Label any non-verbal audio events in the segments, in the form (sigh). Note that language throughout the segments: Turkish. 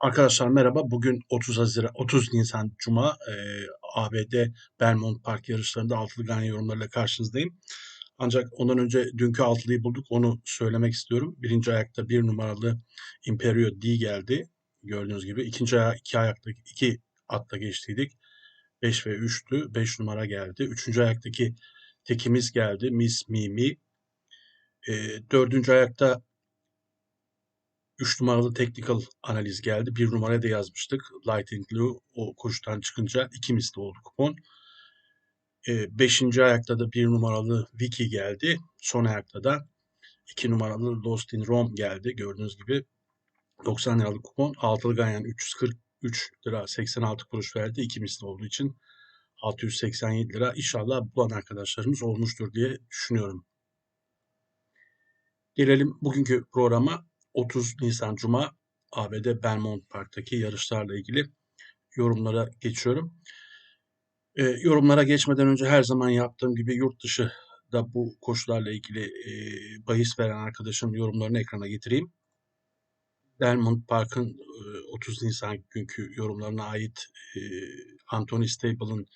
Arkadaşlar merhaba. Bugün 30 Haziran 30 Nisan Cuma e, ABD Belmont Park yarışlarında altılı ganyan yorumlarıyla karşınızdayım. Ancak ondan önce dünkü altılıyı bulduk. Onu söylemek istiyorum. Birinci ayakta bir numaralı Imperio D geldi. Gördüğünüz gibi. ikinci ayağı iki ayakta iki atla geçtiydik. 5 ve 3'tü. 5 numara geldi. Üçüncü ayaktaki tekimiz geldi. Miss Mimi. E, dördüncü ayakta 3 numaralı technical analiz geldi. 1 numaraya da yazmıştık. Lighting Blue o koşudan çıkınca iki misli oldu kupon. 5. E, ayakta da 1 numaralı Vicky geldi. Son ayakta da 2 numaralı Lost in Rome geldi. Gördüğünüz gibi 90 liralık kupon. Altılı ganyan 343 lira 86 kuruş verdi. İki misli olduğu için 687 lira. İnşallah bulan arkadaşlarımız olmuştur diye düşünüyorum. Gelelim bugünkü programa. 30 Nisan Cuma ABD Belmont Park'taki yarışlarla ilgili yorumlara geçiyorum. E, yorumlara geçmeden önce her zaman yaptığım gibi yurt dışı da bu koşularla ilgili e, bahis veren arkadaşın yorumlarını ekrana getireyim. Belmont Park'ın e, 30 Nisan günkü yorumlarına ait e, Anthony Stable'ın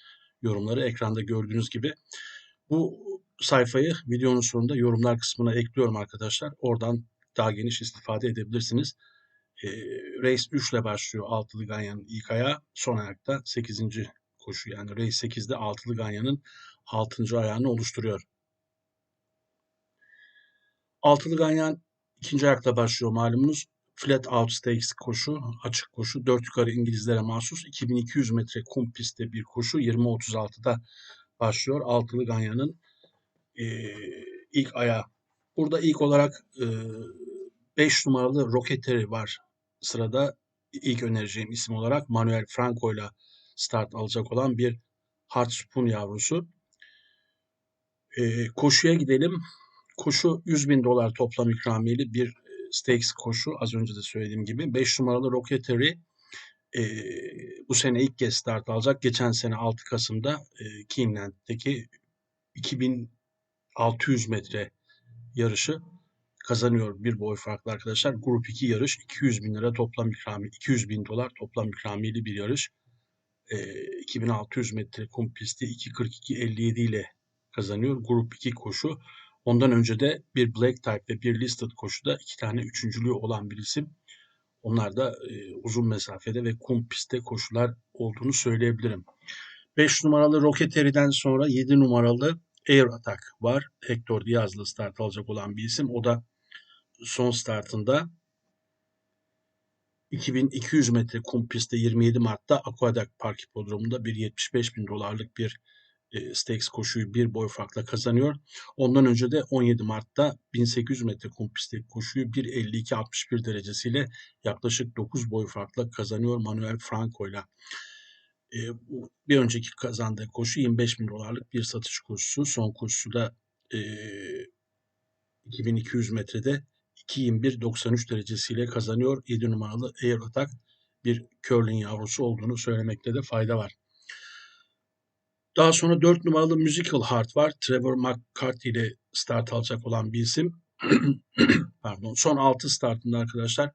yorumları ekranda gördüğünüz gibi. Bu sayfayı videonun sonunda yorumlar kısmına ekliyorum arkadaşlar. Oradan daha geniş istifade edebilirsiniz. E, race 3 ile başlıyor altılı ganyanın ilk ayağı. Son ayakta 8. koşu yani race 8'de altılı ganyanın 6. ayağını oluşturuyor. Altılı ganyan ikinci ayakta başlıyor malumunuz. Flat Out Stakes koşu, açık koşu, 4 yukarı İngilizlere mahsus 2200 metre kum pistte bir koşu 20.36'da başlıyor. Altılı Ganyan'ın e, ilk ayağı. Burada ilk olarak e, 5 numaralı Rocketery var sırada. ilk önereceğim isim olarak Manuel Franco ile start alacak olan bir Hard Spoon yavrusu. E, koşuya gidelim. Koşu 100 bin dolar toplam ikramiyeli bir stakes koşu. Az önce de söylediğim gibi. 5 numaralı Rocketery e, bu sene ilk kez start alacak. Geçen sene 6 Kasım'da e, Keeneland'deki 2600 metre yarışı kazanıyor bir boy farklı arkadaşlar. Grup 2 yarış 200 bin lira toplam ikrami 200 bin dolar toplam ikramiyeli bir yarış. E, 2600 metre kum pisti 2.42.57 ile kazanıyor. Grup 2 koşu. Ondan önce de bir Black Type ve bir Listed koşuda iki tane üçüncülüğü olan bir isim. Onlar da e, uzun mesafede ve kum pistte koşular olduğunu söyleyebilirim. 5 numaralı Rocketery'den sonra 7 numaralı Air Attack var. Hector Diaz'la start alacak olan bir isim. O da son startında 2200 metre kum pistte 27 Mart'ta Aqueduct Park Hipodromu'nda bir 75 bin dolarlık bir e, stakes koşuyu bir boy farkla kazanıyor. Ondan önce de 17 Mart'ta 1800 metre kum pistteki koşuyu 1.52-61 derecesiyle yaklaşık 9 boy farkla kazanıyor Manuel Franco ile. E, bir önceki kazandığı koşu 25 bin dolarlık bir satış koşusu. Son koşusu da e, 2200 metrede 2.21-93 derecesiyle kazanıyor. 7 numaralı Air Attack bir curling yavrusu olduğunu söylemekte de fayda var. Daha sonra 4 numaralı Musical Heart var. Trevor McCarthy ile start alacak olan bir isim. (clears throat) Pardon. Son 6 startında arkadaşlar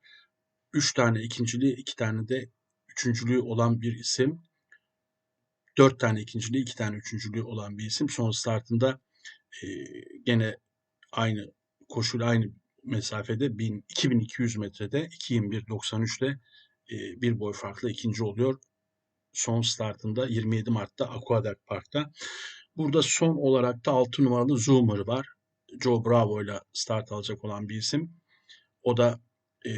3 tane ikinciliği, 2 tane de üçüncülüğü olan bir isim. 4 tane ikinciliği, 2 tane üçüncülüğü olan bir isim. Son startında e, gene aynı koşuyla aynı mesafede 1000, 2200 metrede 2.21.93 ile e, bir boy farklı ikinci oluyor son startında 27 Mart'ta Aqueduct Park'ta. Burada son olarak da 6 numaralı Zoomer var. Joe Bravo ile start alacak olan bir isim. O da e,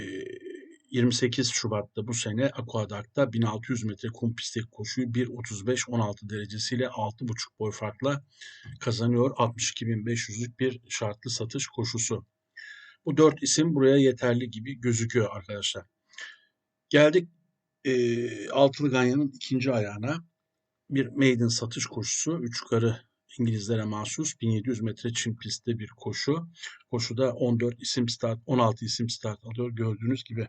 28 Şubat'ta bu sene Aqueduct'ta 1600 metre kum pistteki koşuyu 1.35-16 derecesiyle 6.5 boy farkla kazanıyor. 62.500'lük bir şartlı satış koşusu. Bu dört isim buraya yeterli gibi gözüküyor arkadaşlar. Geldik e, Altılı Ganyan'ın ikinci ayağına bir maiden satış koşusu. Üç yukarı İngilizlere mahsus 1700 metre çim pistte bir koşu. Koşuda 14 isim start, 16 isim start alıyor gördüğünüz gibi.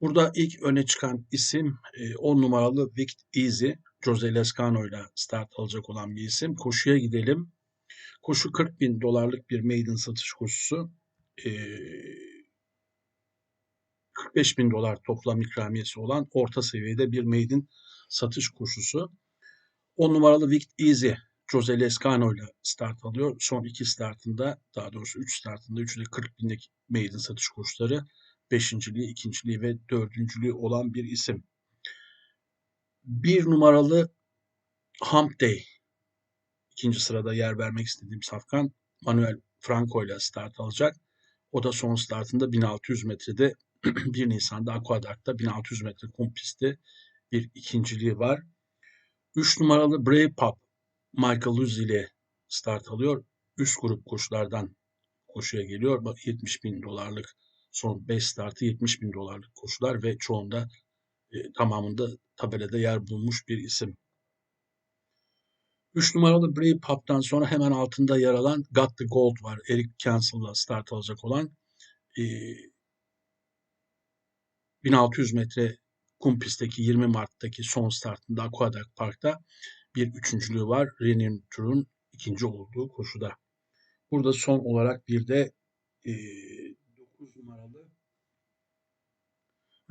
Burada ilk öne çıkan isim 10 numaralı Vict Easy. Jose Lescano ile start alacak olan bir isim. Koşuya gidelim. Koşu 40 bin dolarlık bir maiden satış koşusu. Ee, 45 bin dolar toplam ikramiyesi olan orta seviyede bir maiden satış koşusu. 10 numaralı Vict Easy Jose Lescano ile start alıyor. Son iki startında daha doğrusu 3 startında 3'ü de 40 binlik maiden satış koşuları. Beşinciliği, ikinciliği ve dördüncülüğü olan bir isim. Bir numaralı Hump Day. ikinci sırada yer vermek istediğim safkan Manuel Franco ile start alacak. O da son startında 1600 metrede (clears throat) 1 Nisan'da Aquadark'ta 1600 metre kum bir ikinciliği var. 3 numaralı Brave Pop Michael Luz ile start alıyor. Üst grup koşulardan koşuya geliyor. 70 bin dolarlık son 5 startı 70 bin dolarlık koşular ve çoğunda e, tamamında tabelada yer bulmuş bir isim. 3 numaralı Brave Pub'dan sonra hemen altında yer alan Got the Gold var. Eric Cancel'la start alacak olan. E, 1600 metre kum pistteki 20 Mart'taki son startında Aqueduct Park'ta bir üçüncülüğü var. Renin Tur'un ikinci olduğu koşuda. Burada son olarak bir de e, 9 numaralı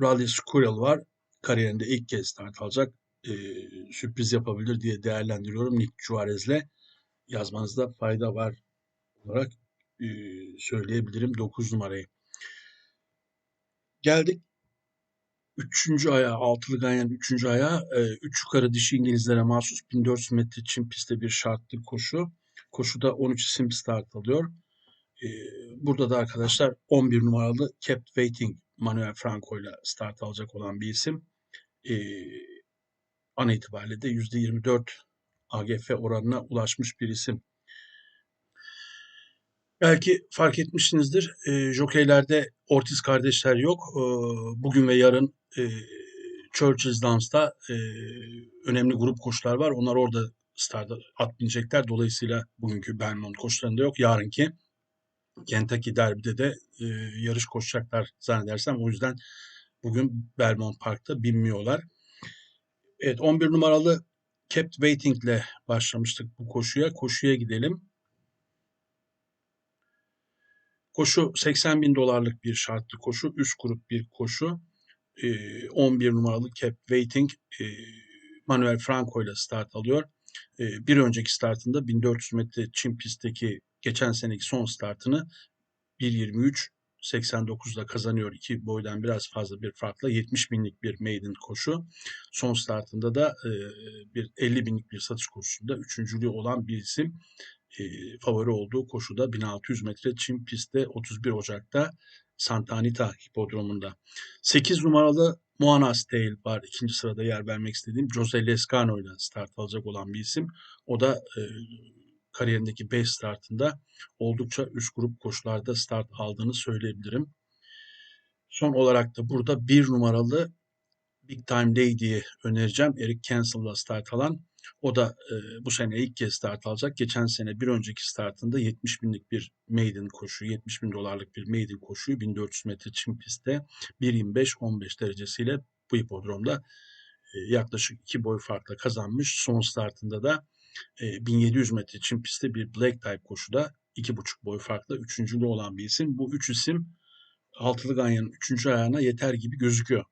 Rally Squirrel var. Kariyerinde ilk kez start alacak. E, sürpriz yapabilir diye değerlendiriyorum Nick Juarez'le. Yazmanızda fayda var olarak e, söyleyebilirim 9 numarayı. Geldik Üçüncü aya, altılı ganyanın üçüncü aya, e, yukarı dişi İngilizlere mahsus 1400 metre çim pistte bir şartlı koşu. Koşuda 13 isim start alıyor. E, burada da arkadaşlar 11 numaralı Kept Waiting Manuel Franco ile start alacak olan bir isim. E, an itibariyle de %24 AGF oranına ulaşmış bir isim. Belki fark etmişsinizdir. E, jokeylerde Ortiz kardeşler yok. E, bugün ve yarın e, Churchill's Dance'da e, önemli grup koşular var. Onlar orada starda at binecekler. Dolayısıyla bugünkü Belmont koşularında yok. Yarınki Kentucky Derby'de de e, yarış koşacaklar zannedersem. O yüzden bugün Belmont Park'ta binmiyorlar. Evet 11 numaralı Kept Waiting ile başlamıştık bu koşuya. Koşuya gidelim. Koşu 80 bin dolarlık bir şartlı koşu. Üst grup bir koşu. 11 numaralı Cap Waiting Manuel Franco ile start alıyor. Bir önceki startında 1400 metre çim pistteki geçen seneki son startını 1.23 89'da kazanıyor. iki boydan biraz fazla bir farkla 70 binlik bir maiden koşu. Son startında da bir 50 binlik bir satış koşusunda üçüncülüğü olan bir isim e, favori olduğu koşuda 1600 metre çim pistte 31 Ocak'ta Santa Anita hipodromunda. 8 numaralı Moanas Tale var. ikinci sırada yer vermek istediğim Jose Lescano ile start alacak olan bir isim. O da e, kariyerindeki 5 startında oldukça üst grup koşularda start aldığını söyleyebilirim. Son olarak da burada bir numaralı Big Time Lady'yi önereceğim. Eric Cancel'la start alan. O da e, bu sene ilk kez start alacak. Geçen sene bir önceki startında 70 binlik bir maiden koşu, 70 bin dolarlık bir maiden koşuyu 1400 metre çim pistte 1.25-15 derecesiyle bu hipodromda e, yaklaşık iki boy farkla kazanmış. Son startında da e, 1700 metre çim pistte bir black type koşuda iki buçuk boy farkla üçüncülü olan bir isim. Bu üç isim Altılı Ganyan'ın üçüncü ayağına yeter gibi gözüküyor.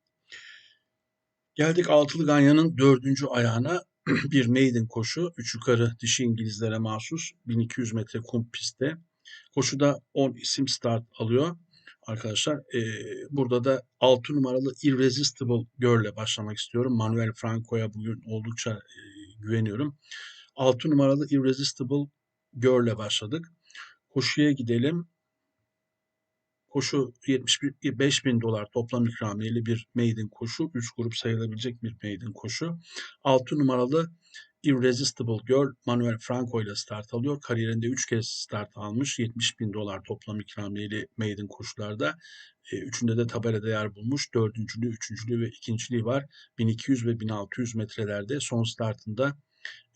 Geldik Altılı Ganyan'ın dördüncü ayağına (clears throat) bir maiden koşu. Üç yukarı dişi İngilizlere mahsus 1200 metre kum pistte. Koşuda 10 isim start alıyor. Arkadaşlar e, burada da 6 numaralı Irresistible Girl'le başlamak istiyorum. Manuel Franco'ya bugün oldukça e, güveniyorum. 6 numaralı Irresistible Girl'le başladık. Koşuya gidelim. Koşu 75 bin dolar toplam ikramiyeli bir maiden koşu. 3 grup sayılabilecek bir maiden koşu. 6 numaralı Irresistible Girl Manuel Franco ile start alıyor. Kariyerinde 3 kez start almış. 70 bin dolar toplam ikramiyeli maiden koşularda. E, üçünde de tabelada yer bulmuş. Dördüncülüğü, üçüncülüğü ve ikinciliği var. 1200 ve 1600 metrelerde son startında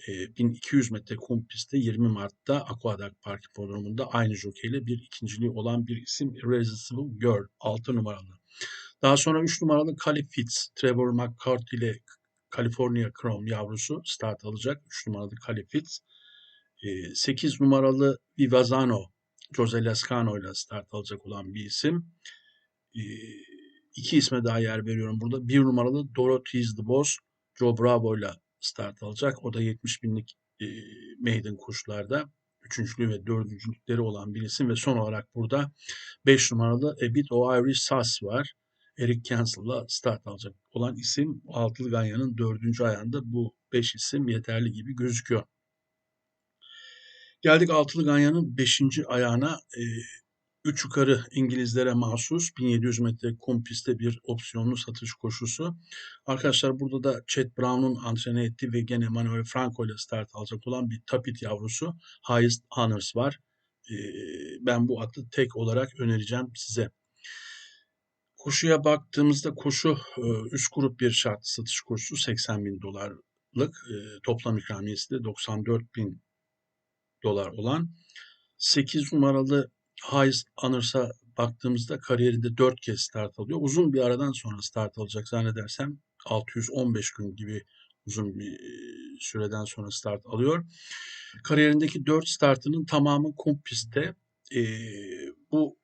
1200 metre kum pistte 20 Mart'ta Aqueduct Park Hipodromu'nda aynı jokeyle bir ikinciliği olan bir isim Irresistible Girl 6 numaralı. Daha sonra 3 numaralı Cali Fitz, Trevor McCarthy ile California Chrome yavrusu start alacak. 3 numaralı Cali Fitz. 8 numaralı Vivazano, Jose Lascano ile start alacak olan bir isim. iki isme daha yer veriyorum burada. Bir numaralı Dorothy's the Boss. Joe Bravo ile start alacak. O da 70 binlik e, maiden koşularda. Üçüncülüğü ve dördüncülükleri olan bir isim ve son olarak burada 5 numaralı A Bit O Irish Sass var. Eric Cancel'la start alacak olan isim Altılı Ganyan'ın dördüncü ayağında bu beş isim yeterli gibi gözüküyor. Geldik Altılı Ganyan'ın beşinci ayağına. E, üç yukarı İngilizlere mahsus 1700 metre kum pistte bir opsiyonlu satış koşusu. Arkadaşlar burada da Chet Brown'un antrenör ettiği ve gene Manuel Franco ile start alacak olan bir Tapit yavrusu Highest Honors var. E, ben bu atı tek olarak önereceğim size. Koşuya baktığımızda koşu e, üst grup bir şart satış koşusu 80 bin dolarlık e, toplam ikramiyesi de 94 bin dolar olan 8 numaralı Highest Honors'a baktığımızda kariyerinde 4 kez start alıyor. Uzun bir aradan sonra start alacak zannedersem 615 gün gibi uzun bir e, süreden sonra start alıyor. Kariyerindeki 4 startının tamamı kum pistte. E, bu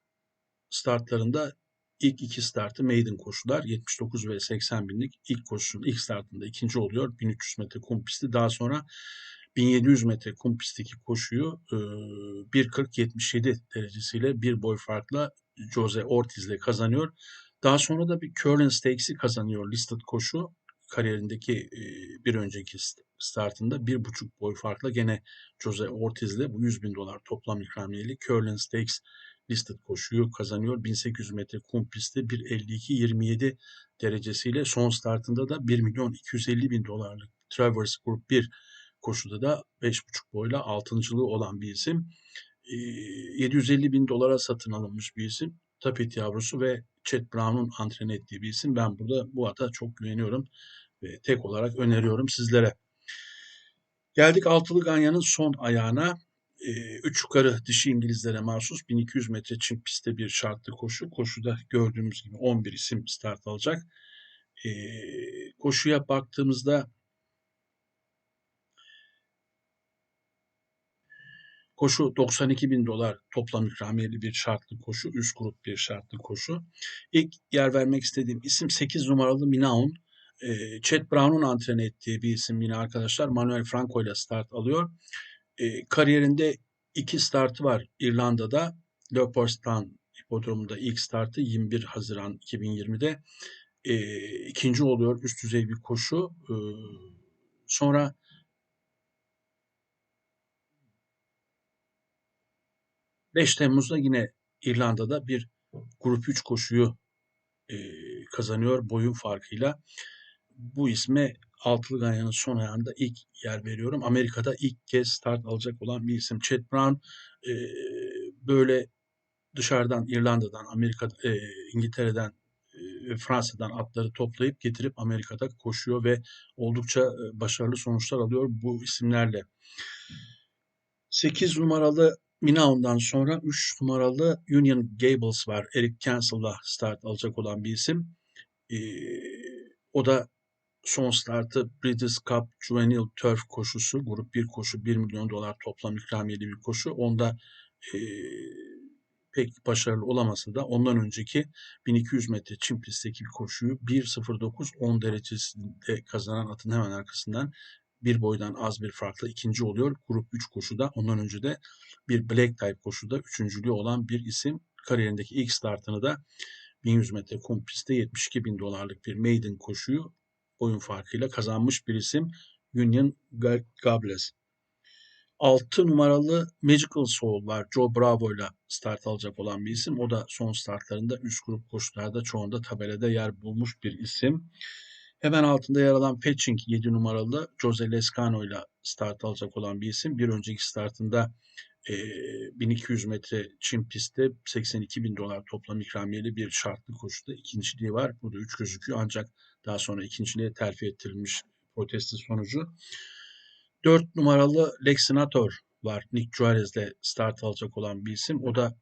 startlarında İlk iki startı maiden koşular 79 ve 80 binlik ilk koşusun ilk startında ikinci oluyor 1300 metre kum pisti daha sonra 1700 metre kum pistteki koşuyu 1.40-77 derecesiyle bir boy farkla Jose Ortiz ile kazanıyor. Daha sonra da bir Curling Stakes'i kazanıyor listed koşu. Kariyerindeki bir önceki startında bir buçuk boy farkla gene Jose Ortiz ile bu 100 bin dolar toplam ikramiyeli Curling Stakes listed koşuyu kazanıyor. 1800 metre kum pistte 1.52-27 derecesiyle son startında da 1 milyon 250 bin dolarlık Travers Group 1 koşuda da 5.5 boyla altıncılığı olan bir isim. 750 bin dolara satın alınmış bir isim. Tapet yavrusu ve Chet Brown'un antren ettiği bir isim. Ben burada bu ata çok güveniyorum ve tek olarak öneriyorum sizlere. Geldik altılı ganyanın son ayağına üç yukarı dişi İngilizlere mahsus 1200 metre çim pistte bir şartlı koşu. Koşuda gördüğümüz gibi 11 isim start alacak. Koşuya baktığımızda Koşu 92 bin dolar toplam ikramiyeli bir şartlı koşu. Üst grup bir şartlı koşu. İlk yer vermek istediğim isim 8 numaralı Minaun. E, Chet Brown'un antren ettiği bir isim yine arkadaşlar. Manuel Franco ile start alıyor. E, kariyerinde iki startı var İrlanda'da. Leopardstown hipodromunda ilk startı 21 Haziran 2020'de. E, ikinci oluyor üst düzey bir koşu. E, sonra Beş Temmuz'da yine İrlanda'da bir grup 3 koşuyu e, kazanıyor boyun farkıyla. Bu isme Altılı Ganyan'ın son ayağında ilk yer veriyorum. Amerika'da ilk kez start alacak olan bir isim. Chet Brown e, böyle dışarıdan İrlanda'dan, Amerika, e, İngiltere'den e, Fransa'dan atları toplayıp getirip Amerika'da koşuyor ve oldukça e, başarılı sonuçlar alıyor bu isimlerle. 8 numaralı Minaun'dan sonra 3 numaralı Union Gables var. Eric Cancel'la start alacak olan bir isim. E, o da son startı British Cup Juvenile Turf koşusu. Grup 1 koşu 1 milyon dolar toplam ikramiyeli bir koşu. Onda e, pek başarılı olamasa da ondan önceki 1200 metre çim pistteki koşuyu 1.09-10 derecesinde kazanan atın hemen arkasından bir boydan az bir farkla ikinci oluyor. Grup 3 koşuda ondan önce de bir Black Type koşuda üçüncülüğü olan bir isim. Kariyerindeki ilk startını da 1100 metre kum pistte 72 bin dolarlık bir maiden koşuyu oyun farkıyla kazanmış bir isim Union Gables. 6 numaralı Magical Soul var. Joe Bravo ile start alacak olan bir isim. O da son startlarında üst grup koşularda çoğunda tabelada yer bulmuş bir isim. Hemen altında yer alan Fetching 7 numaralı Jose Lescano ile start alacak olan bir isim. Bir önceki startında e, 1200 metre çim pistte 82 bin dolar toplam ikramiyeli bir şartlı koşuda ikinciliği var. Burada 3 gözüküyor ancak daha sonra ikinciliğe terfi ettirilmiş protesti sonucu. 4 numaralı Lexinator var. Nick Juarez'le start alacak olan bir isim. O da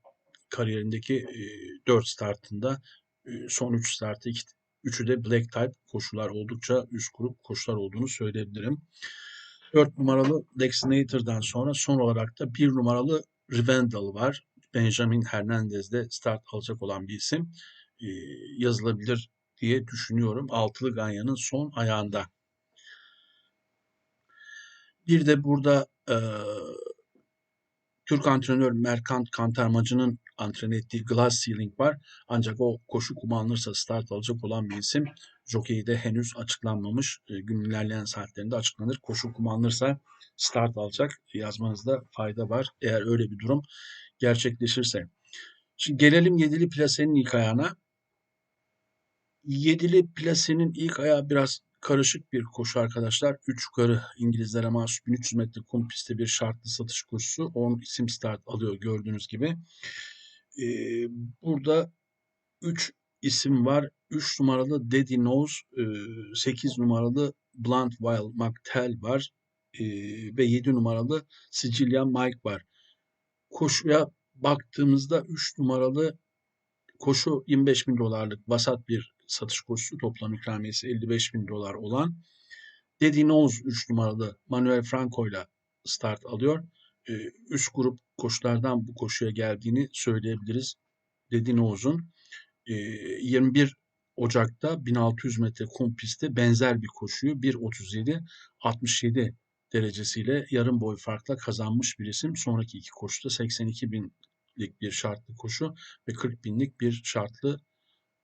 kariyerindeki e, 4 startında e, son 3 startı 2 Üçü de black type koşular oldukça üst grup koşular olduğunu söyleyebilirim. 4 numaralı Dexinator'dan sonra son olarak da 1 numaralı Rivendell var. Benjamin Hernandez de start alacak olan bir isim. e, yazılabilir diye düşünüyorum. Altılı Ganyan'ın son ayağında. Bir de burada e, Türk antrenör Merkant Kantarmacı'nın antrenör ettiği Glass Ceiling var. Ancak o koşu kullanılırsa start alacak olan bir isim. Jockey de henüz açıklanmamış. E, gün ilerleyen saatlerinde açıklanır. Koşu kullanılırsa start alacak. Yazmanızda fayda var. Eğer öyle bir durum gerçekleşirse. Şimdi gelelim yedili plasenin ilk ayağına. Yedili plasenin ilk ayağı biraz karışık bir koşu arkadaşlar. 3 yukarı İngilizlere mahsus 1300 metre kum pistte bir şartlı satış koşusu. 10 isim start alıyor gördüğünüz gibi. Ee, burada 3 isim var. 3 numaralı Daddy Knows, 8 numaralı Blunt Wild McTell var ve 7 numaralı Sicilian Mike var. Koşuya baktığımızda 3 numaralı koşu 25 bin dolarlık vasat bir satış koşusu toplam ikramiyesi 55 bin dolar olan Daddy Knows 3 numaralı Manuel Franco ile start alıyor. Üst grup koşulardan bu koşuya geldiğini söyleyebiliriz. Daddy Knows'un 21 Ocak'ta 1600 metre kum pistte benzer bir koşuyu 1.37 67 derecesiyle yarım boy farkla kazanmış bir isim. Sonraki iki koşuda 82 binlik bir şartlı koşu ve 40 binlik bir şartlı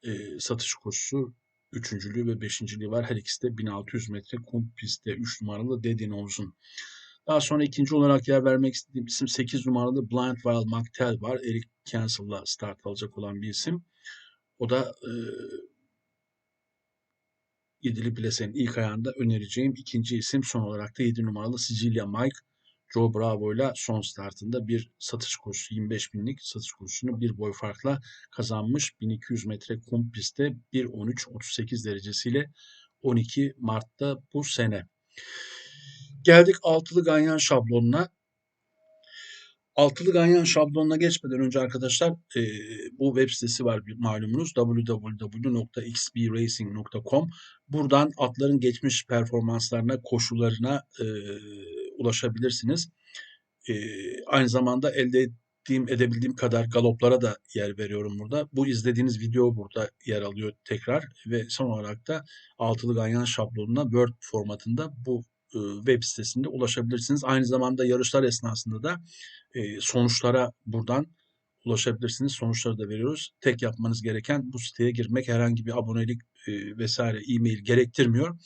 e, satış koşusu üçüncülüğü ve beşinciliği var. Her ikisi de 1600 metre kum pistte 3 numaralı Dedin Oğuz'un. Daha sonra ikinci olarak yer vermek istediğim isim 8 numaralı Blind Wild McTell var. Eric Cancel'la start alacak olan bir isim. O da e, Yedili Plase'nin ilk ayağında önereceğim ikinci isim son olarak da 7 numaralı Sicilia Mike. Joe Bravo ile son startında bir satış koşusu 25 binlik satış koşusunu bir boy farkla kazanmış. 1200 metre kum pistte 1.13-38 derecesiyle 12 Mart'ta bu sene. Geldik altılı ganyan şablonuna. Altılı ganyan şablonuna geçmeden önce arkadaşlar e, bu web sitesi var malumunuz www.xbracing.com Buradan atların geçmiş performanslarına, koşularına e, ulaşabilirsiniz. E, aynı zamanda elde ettiğim, edebildiğim kadar galoplara da yer veriyorum burada. Bu izlediğiniz video burada yer alıyor tekrar ve son olarak da altılı ganyan şablonuna Word formatında bu web sitesinde ulaşabilirsiniz. Aynı zamanda yarışlar esnasında da e, sonuçlara buradan ulaşabilirsiniz. Sonuçları da veriyoruz. Tek yapmanız gereken bu siteye girmek. Herhangi bir abonelik e, vesaire e-mail gerektirmiyor.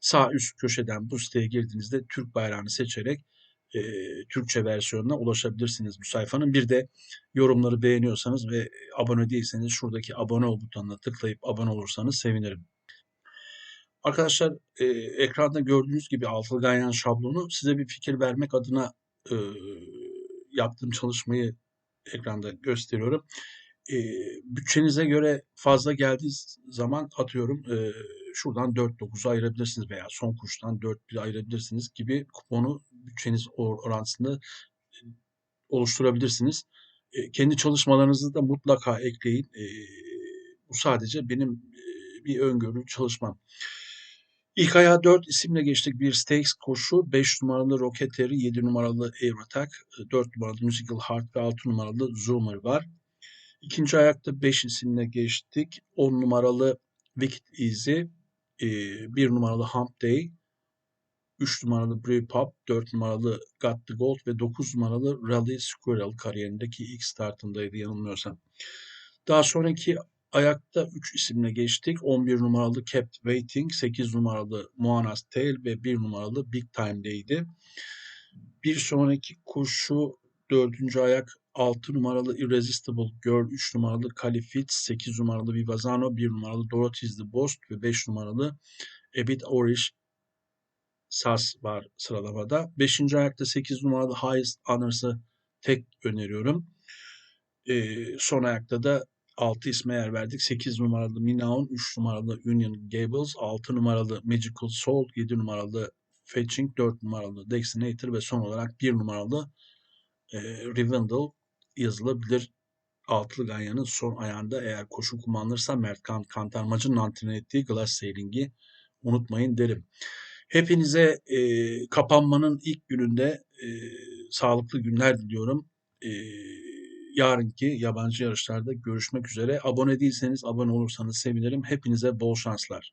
Sağ üst köşeden bu siteye girdiğinizde Türk bayrağını seçerek e, Türkçe versiyonuna ulaşabilirsiniz bu sayfanın. Bir de yorumları beğeniyorsanız ve abone değilseniz şuradaki abone ol butonuna tıklayıp abone olursanız sevinirim. Arkadaşlar e, ekranda gördüğünüz gibi altılı ganyan şablonu size bir fikir vermek adına e, yaptığım çalışmayı ekranda gösteriyorum. E, bütçenize göre fazla geldiği zaman atıyorum e, şuradan 4-9'u ayırabilirsiniz veya son kuştan 4-1 ayırabilirsiniz gibi kuponu bütçeniz orantısında oluşturabilirsiniz. E, kendi çalışmalarınızı da mutlaka ekleyin. E, bu sadece benim e, bir öngörü çalışmam. İlk ayağa 4 isimle geçtik. Bir Stakes koşu, 5 numaralı Rocketeer, 7 numaralı Air Attack, 4 numaralı Musical Heart ve 6 numaralı Zoomer var. İkinci ayakta 5 isimle geçtik. 10 numaralı Wicked Easy, 1 numaralı Hump Day, 3 numaralı Brave Pop, 4 numaralı Got the Gold ve 9 numaralı Rally Squirrel kariyerindeki ilk startındaydı yanılmıyorsam. Daha sonraki ayakta 3 isimle geçtik. 11 numaralı Kept Waiting, 8 numaralı Moana's Tale ve 1 numaralı Big Time'deydi. Bir sonraki koşu 4. ayak 6 numaralı Irresistible Girl, 3 numaralı Califit, 8 numaralı Vivazano, 1 numaralı Dorothy's the Boss ve 5 numaralı Ebit Orish Sas var sıralamada. 5. ayakta 8 numaralı Highest Honors'ı tek öneriyorum. Ee, son ayakta da 6 isme yer verdik. 8 numaralı Minaun, 3 numaralı Union Gables, 6 numaralı Magical Soul, 7 numaralı Fetching, 4 numaralı Dexinator ve son olarak 1 numaralı e, Rivendell yazılabilir. Altılı Ganyan'ın son ayağında eğer koşu kullanılırsa Mert Kant Kantarmacı'nın antrenör ettiği Glass Sailing'i unutmayın derim. Hepinize e, kapanmanın ilk gününde e, sağlıklı günler diliyorum. E, yarınki yabancı yarışlarda görüşmek üzere. Abone değilseniz abone olursanız sevinirim. Hepinize bol şanslar.